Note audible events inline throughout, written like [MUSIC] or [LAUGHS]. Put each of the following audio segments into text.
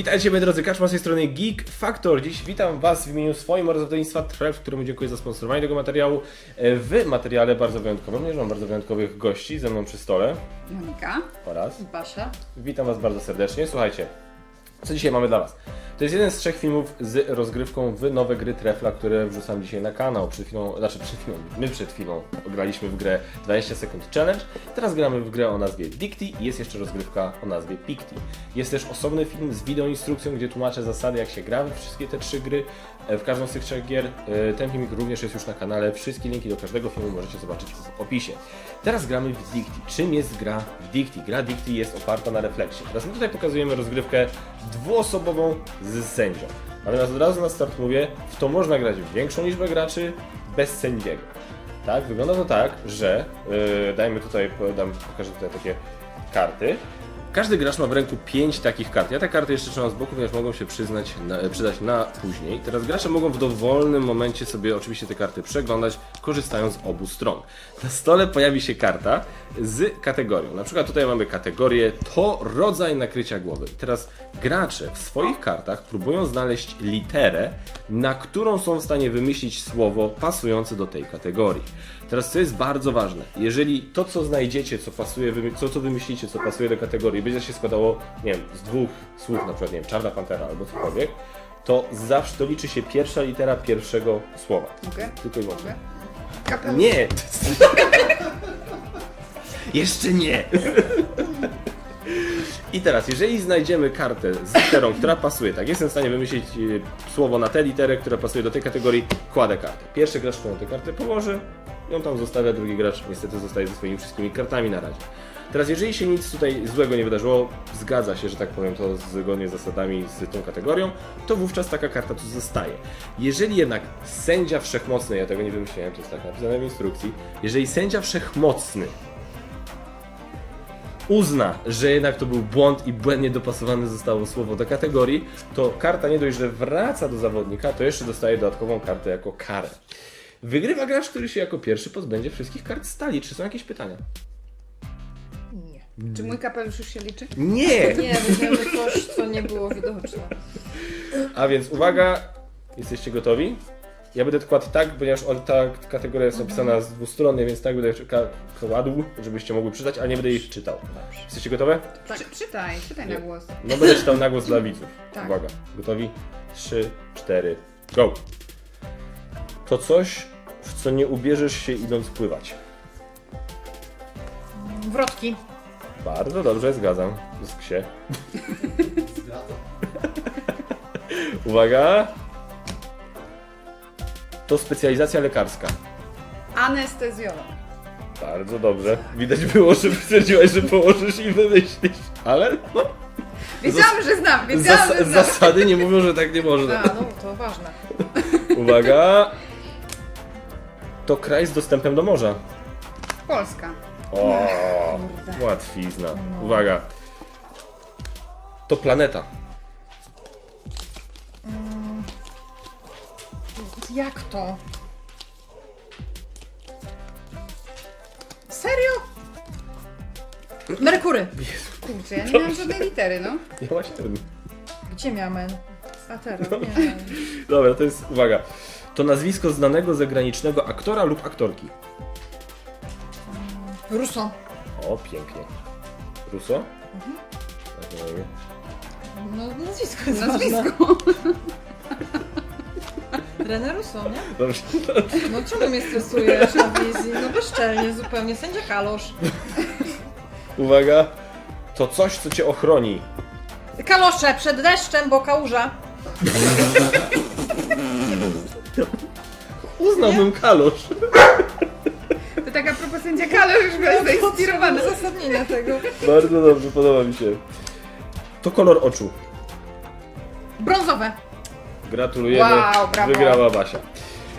Witajcie moi drodzy, Kaczma z tej strony Geek Factor. Dziś witam Was w imieniu swoim oraz wydawnictwa Tref, któremu dziękuję za sponsorowanie tego materiału. E, W materiale bardzo wyjątkowym, ponieważ mam bardzo wyjątkowych gości ze mną przy stole Monika, oraz Basia. witam Was bardzo serdecznie. Słuchajcie, co dzisiaj mamy dla Was? To jest jeden z trzech filmów z rozgrywką w nowe gry Trefla, które wrzucam dzisiaj na kanał. Przed chwilą, znaczy przed chwilą, my przed chwilą graliśmy w grę 20 sekund challenge. Teraz gramy w grę o nazwie Dicty i jest jeszcze rozgrywka o nazwie Picty. Jest też osobny film z wideoinstrukcją, gdzie tłumaczę zasady, jak się gra we wszystkie te trzy gry, e, w każdą z tych trzech gier. E, Ten filmik również jest już na kanale. Wszystkie linki do każdego filmu możecie zobaczyć w opisie. Teraz gramy w Dicty. Czym jest gra Dicty? Gra Dicty jest oparta na refleksie. Teraz my tutaj pokazujemy rozgrywkę dwuosobową z sędzią. Natomiast od razu na start mówię, w to można grać większą liczbę graczy bez sędziego. Tak, wygląda to tak, że yy, dajmy tutaj, podam, pokażę tutaj takie karty. Każdy gracz ma w ręku 5 takich kart. Ja te karty jeszcze trzymam z boku, ponieważ mogą się przyznać na, przydać na później. Teraz gracze mogą w dowolnym momencie sobie oczywiście te karty przeglądać, korzystając z obu stron. Na stole pojawi się karta z kategorią. Na przykład tutaj mamy kategorię to rodzaj nakrycia głowy. Teraz gracze w swoich kartach próbują znaleźć literę, na którą są w stanie wymyślić słowo pasujące do tej kategorii. Teraz co jest bardzo ważne, jeżeli to co znajdziecie, co pasuje, co, co wymyślicie, co pasuje do kategorii, będzie się składało, nie wiem, z dwóch słów, na przykład, nie wiem, czarna pantera albo cokolwiek, to zawsze to liczy się pierwsza litera pierwszego słowa. Mogę? Tylko i wyłącznie. Kapelusz. Nie! [LAUGHS] Jeszcze nie! I teraz, jeżeli znajdziemy kartę z literą, która pasuje, tak, jestem w stanie wymyślić e, słowo na tę literę, która pasuje do tej kategorii, kładę kartę. Pierwszy gracz, którą tę kartę położy, ją tam zostawia, drugi gracz niestety zostaje ze swoimi wszystkimi kartami na razie. Teraz, jeżeli się nic tutaj złego nie wydarzyło, zgadza się, że tak powiem to zgodnie z zasadami z tą kategorią, to wówczas taka karta tu zostaje. Jeżeli jednak sędzia wszechmocny, ja tego nie wymyśliłem, to jest tak napisane w instrukcji, jeżeli sędzia wszechmocny uzna, że jednak to był błąd i błędnie dopasowane zostało słowo do kategorii, to karta nie dość, że wraca do zawodnika, to jeszcze dostaje dodatkową kartę jako karę. Wygrywa gracz, który się jako pierwszy pozbędzie wszystkich kart stali. Czy są jakieś pytania? Nie. Czy mój kapelusz już się liczy? Nie! Nie, że coś, co nie było widoczne. A więc uwaga, jesteście gotowi? Ja będę kładł tak, ponieważ on- ta kategoria jest napisana z dwustronnie, więc tak będę ka- kładł, żebyście mogli czytać, ale nie będę ich czytał. Jesteście gotowe? Tak. Czy, czytaj, czytaj na głos. No będę czytał na głos dla widzów. Tak. Uwaga, gotowi? 3, 4, go! To coś, w co nie ubierzesz się idąc pływać. Wrotki. Bardzo dobrze, zgadzam. Z się. Uwaga! To specjalizacja lekarska. Anestezjolog. Bardzo dobrze. Widać było, że stwierdziłaś, że położysz i wymyślisz. Ale no, Wiedziałam, że znam, wiedziałam, zas- że znam. zasady nie mówią, że tak nie można. A, no to ważne. Uwaga! To kraj z dostępem do morza. Polska. O, Kurde. łatwizna. Uwaga. To planeta. Jak to? Serio? Merkury. Kurczę, ja nie miałam żadnej litery, no. Miałaś ten. Gdzie miałem? Satero, No. nie. Dobra, to jest, uwaga. To nazwisko znanego zagranicznego aktora lub aktorki. Russo. O, pięknie. Russo? Tak. No nazwisko jest ważne. Nazwisko. [LAUGHS] René Russo, nie? Dobrze. No czemu mnie stresujesz na wizji? No bezczelnie zupełnie. Sędzia Kalosz. Uwaga. To coś, co cię ochroni. Kalosze przed deszczem, bo kałuża. Uznałbym kalosz. To taka propos sędzia Kalo już byłaś zainspirowany. Uzasadnienia tego. Bardzo dobrze, podoba mi się. To kolor oczu. Brązowe. Gratulujemy. Wow, brawo. Wygrała Basia.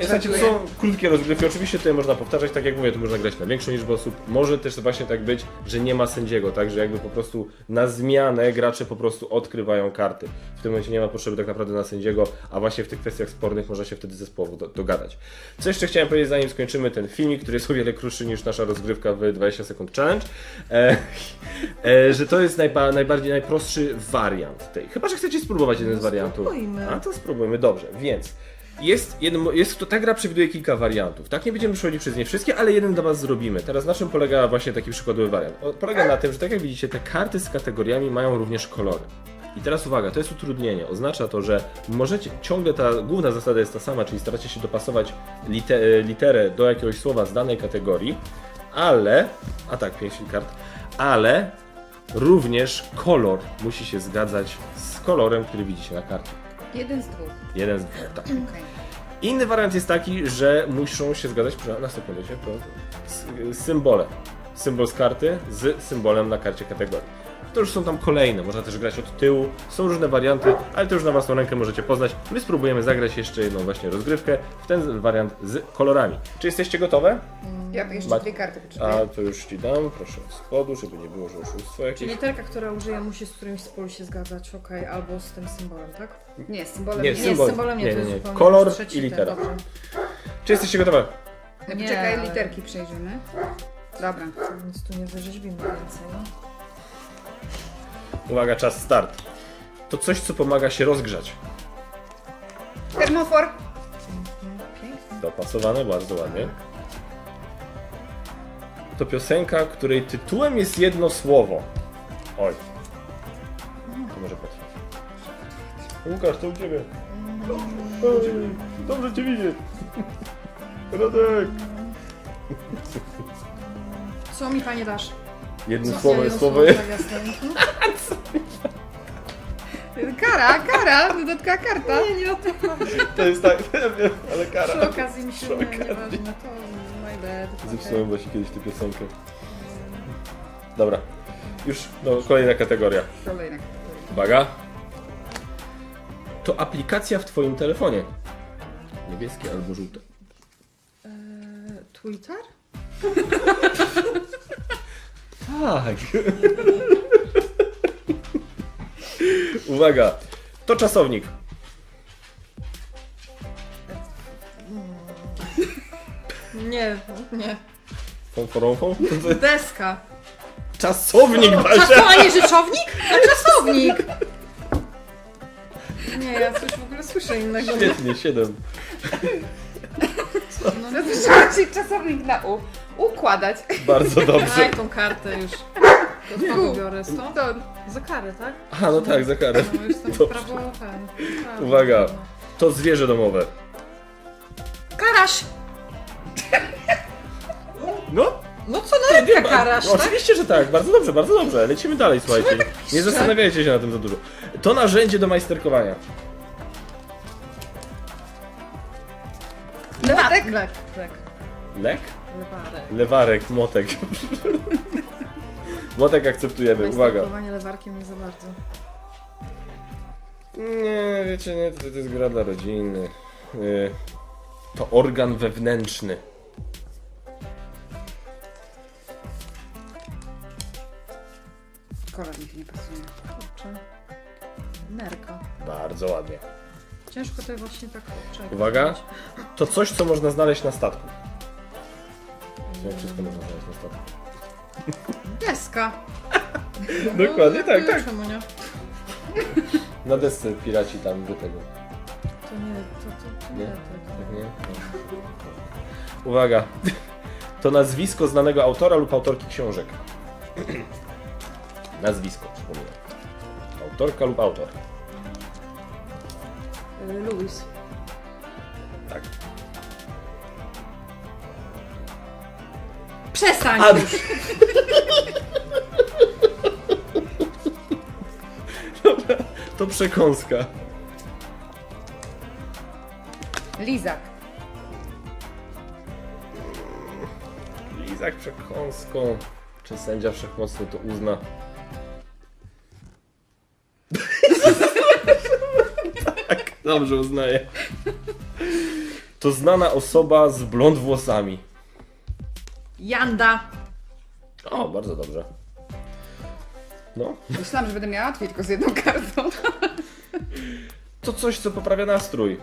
Słuchajcie, to są krótkie rozgrywki. Oczywiście tutaj można powtarzać, tak jak mówię, tu można grać na większą liczbę osób. Może też właśnie tak być, że nie ma sędziego, tak? Że jakby po prostu na zmianę gracze po prostu odkrywają karty. W tym momencie nie ma potrzeby tak naprawdę na sędziego, a właśnie w tych kwestiach spornych można się wtedy zespołu do, dogadać. Co jeszcze chciałem powiedzieć, zanim skończymy ten filmik, który jest o wiele krótszy niż nasza rozgrywka w 20 sekund challenge, e, [LAUGHS] e, że to jest najba, najbardziej najprostszy wariant tej. Chyba, że chcecie spróbować jeden z wariantów. spróbujmy. A to spróbujmy, dobrze, więc jest, jest to, ta gra przewiduje kilka wariantów. Tak, nie będziemy przechodzić przez nie wszystkie, ale jeden dla Was zrobimy. Teraz na czym polega właśnie taki przykładowy wariant? Polega na tym, że tak jak widzicie, te karty z kategoriami mają również kolory. I teraz uwaga, to jest utrudnienie. Oznacza to, że możecie, ciągle ta główna zasada jest ta sama, czyli staracie się dopasować lite, literę do jakiegoś słowa z danej kategorii, ale, a tak, 5 kart, ale również kolor musi się zgadzać z kolorem, który widzicie na karcie. Jeden z dwóch. Jeden z dwóch, tak. Okej. Inny wariant jest taki, że muszą się zgadzać, na sekundę, cię, to s- symbole. Symbol z karty z symbolem na karcie kategorii. To już są tam kolejne, można też grać od tyłu, są różne warianty, ale to już na własną rękę możecie poznać. My spróbujemy zagrać jeszcze jedną właśnie rozgrywkę, w ten wariant z kolorami. Czy jesteście gotowe? Ja jeszcze Ma- dwie karty A potrzebuję. to już ci dam, proszę od spodu, żeby nie było, że oszustwo Czyli jakieś. literka, która użyję, musi z którymś z pól się zgadzać, okej, albo z tym symbolem, tak? Nie, z symbolem Nie, nie. Nie, Symbol. z symbolem nie, Nie, to nie, jest nie. zupełnie Kolor trzeci i ten, litera. Dobrze. Czy jesteście gotowe? No, Nie, Poczekaj, ale- literki przejrzymy. Dobra. Nic tu nie wyrzeźbimy więcej. Uwaga, czas start. To coś, co pomaga się rozgrzać. Termofor. Dopasowane, bardzo ładnie. To piosenka, której tytułem jest jedno słowo. Oj. To może potrwać. Łukasz, to u ciebie. Oj, dobrze cię widzieć. Radek. Co mi panie dasz? Jedno Co? słowo jest jedno słowo. jasne. Kara, kara, dodatkowa karta. Nie, nie o to chodzi. [LAUGHS] To jest tak, [LAUGHS] ja wiem, ale Przy kara. okazji mi się Przy okazji. nieważne, to my bad. Zepsułem właśnie kiedyś tę piosenkę. Dobra. Już, no, kolejna kategoria. Kolejna kategoria. Uwaga. To aplikacja w Twoim telefonie. Niebieskie albo żółte. Eee, Twitter? [LAUGHS] Tak. [LAUGHS] Uwaga. To czasownik. Nie, nie. Fonforąfą? Deska. Czasownik, Czas, Basia! a nie rzeczownik? A czasownik! Nie, ja coś w ogóle słyszę innego. Świetnie, 7. No słyszałam się czasownik na U. Układać. Bardzo [LAUGHS] dobrze. Daj tą kartę już. To znowu biorę stąd. To Za karę, tak? Aha, no tak, za karę. No już tam Dobrze. prawo ten. prawo. [LAUGHS] Uwaga. To zwierzę domowe. Karasz! [LAUGHS] No, No co na rybkę karasz, no, tak? oczywiście, że tak. Bardzo dobrze, bardzo dobrze. Lecimy dalej, słuchajcie. Nie zastanawiajcie się na tym za dużo. To narzędzie do majsterkowania. Lek, lek. Lek? Lewarek. Lewarek, motek. [LAUGHS] motek akceptujemy, uwaga. Majsterkowanie lewarkiem nie za bardzo. Nie, wiecie, nie, to, to jest gra dla rodziny. To organ wewnętrzny. Kolor mi nie pasuje. Kurczę. Nerka. Bardzo ładnie. Ciężko to właśnie tak. Uwaga. To coś, co można znaleźć na statku. Jak wszystko można znaleźć na statku. Deska. [LAUGHS] Dokładnie tak, tak. Czemu nie? Na desce piraci tam do tego. To nie, to, to, to Nie? nie. To, Tak nie? Uwaga. To nazwisko znanego autora lub autorki książek. [CLEARS THROAT] nazwisko, przypominam. Autorka lub autor. to. Y, Louis. Przestań A- już! To przekąska. Lizak. Lizak przekąską. Czy sędzia wszechmocny to uzna? tak, dobrze uznaję. To znana osoba z blond włosami. Janda. O, bardzo dobrze. No. Myślałam, że będę miała łatwiej tylko z jedną kartą. To coś, co poprawia nastrój.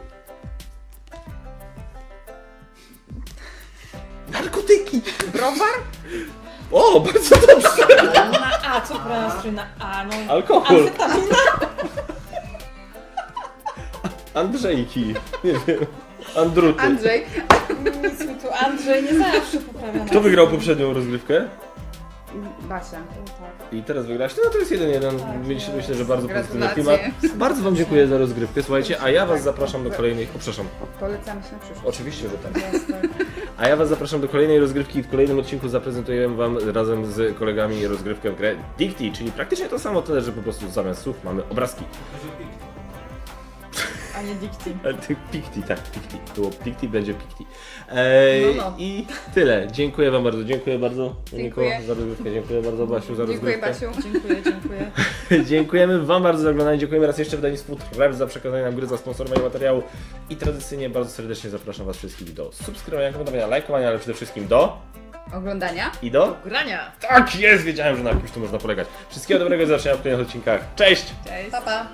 Narkotyki! Browar? O, bardzo dobrze! Na A, co poprawia nastrój na A? No. Alkohol. Amfetamina. Andrzejki. Nie wiem. Andruty. Andrzej. Nic mi Andrzej nie zawsze poprawia Kto wygrał poprzednią rozgrywkę? Basia. I teraz wygrasz. No to jest jeden jeden. Myślę, myślę, że bardzo pozytywny klimat. Gratulacje. Bardzo Wam dziękuję za rozgrywkę. Słuchajcie, a ja Was zapraszam do kolejnych. O, przepraszam. Polecamy się na przyszłość. Oczywiście, że tak. A ja Was zapraszam do kolejnej rozgrywki. W kolejnym odcinku zaprezentujemy Wam razem z kolegami rozgrywkę w grę Dicty, czyli praktycznie to samo, tyle że po prostu zamiast słów mamy obrazki. A nie dikty. Ale ty- Picti, tak, Picti. Było Picti, będzie Picti. Eee, No, no. I tyle. Dziękuję Wam bardzo. Dziękuję bardzo, Moniko, Dziękuję. za rozgrywkę. Dziękuję bardzo, Basiu, za Dziękuję rozgrywkę. Basiu. Dziękuję, dziękuję. [LAUGHS] Dziękujemy Wam bardzo za oglądanie. Dziękujemy raz jeszcze wydawnictwu Treb za przekazanie nam gry, za sponsorowanie materiału. I tradycyjnie bardzo serdecznie zapraszam Was wszystkich do subskrybowania, komentowania, lajkowania, ale przede wszystkim do... Oglądania? I do... Grania. Tak jest! Wiedziałem, że na kimś tu można polegać. Wszystkiego dobrego i do zobaczenia w kolejnych odcinkach. Cześć! Cześć. Pa, pa.